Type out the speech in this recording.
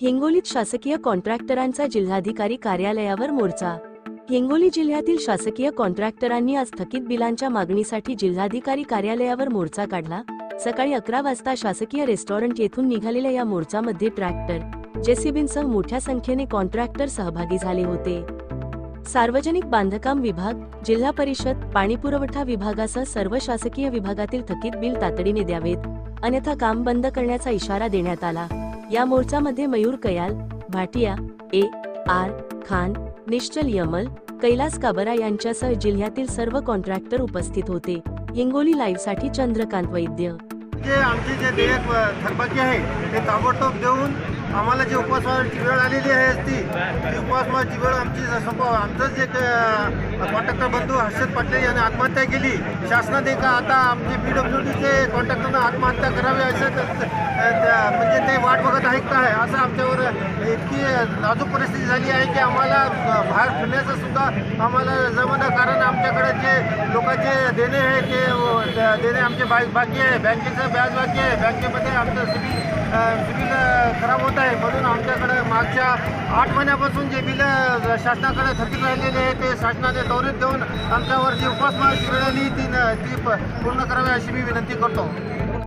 हिंगोलीत शासकीय कॉन्ट्रॅक्टरांचा जिल्हाधिकारी कार्यालयावर मोर्चा. हिंगोली जिल्ह्यातील शासकीय कॉन्ट्रॅक्टरांनी आज थकीत बिलांच्या मागणीसाठी जिल्हाधिकारी कार्यालयावर मोर्चा काढला. सकाळी अकरा वाजता शासकीय रेस्टॉरंट येथून निघालेल्या या मोर्चामध्ये ट्रॅक्टर जेसीबींसह मोठ्या संख्येने कॉन्ट्रॅक्टर सहभागी झाले होते. सार्वजनिक बांधकाम विभाग जिल्हा परिषद पाणीपुरवठा विभागासह सर्व शासकीय विभागातील थकीत बिल तातडीने द्यावेत. अन्यथा काम बंद करण्याचा इशारा देण्यात आला. या मोर्चामध्ये मयूर कयाल भाटिया ए आर खान निश्चल यमल कैलास काबरा यांच्यासह जिल्ह्यातील सर्व कॉन्ट्रॅक्टर उपस्थित होते. हिंगोली लाईव्हसाठी चंद्रकांत वैद्य. जे आमचे जे देयक थकबाकी आहे ते ताबडतोब देऊन आम्हाला जी उपासमाराची वेळ आलेली आहे ती ती उपासमाराची वेळ आमची संप आमचं जे कॉन्ट्रॅक्टर बंधू हर्षद पाटील यांनी आत्महत्या केली. शासनाने का आता आमचे पी डब्ल्यू डीचे कॉन्ट्रॅक्टरनं आत्महत्या करावी असं त्या- म्हणजे ते वाट बघत आहेत काय असं आमच्यावर इतकी नाजूक परिस्थिती झाली आहे की आम्हाला बाहेर फिरण्याचं सुद्धा आम्हाला जमणं कारण आमच्याकडे जे लोकांचे देणे आहे ते देणे आमचे बाकी आहे. बँकेचं व्याज बाकी आहे. बँकेमध्ये आमचं बिल खराब होत आहे. म्हणून आमच्याकडे मागच्या आठ महिन्यापासून जे बिलं शासनाकडे थकीत राहिलेले आहे ते शासनाने दौरेत देऊन आमच्यावर जी उपासमार वेळ आली ती ती पूर्ण करावी अशी मी विनंती करतो.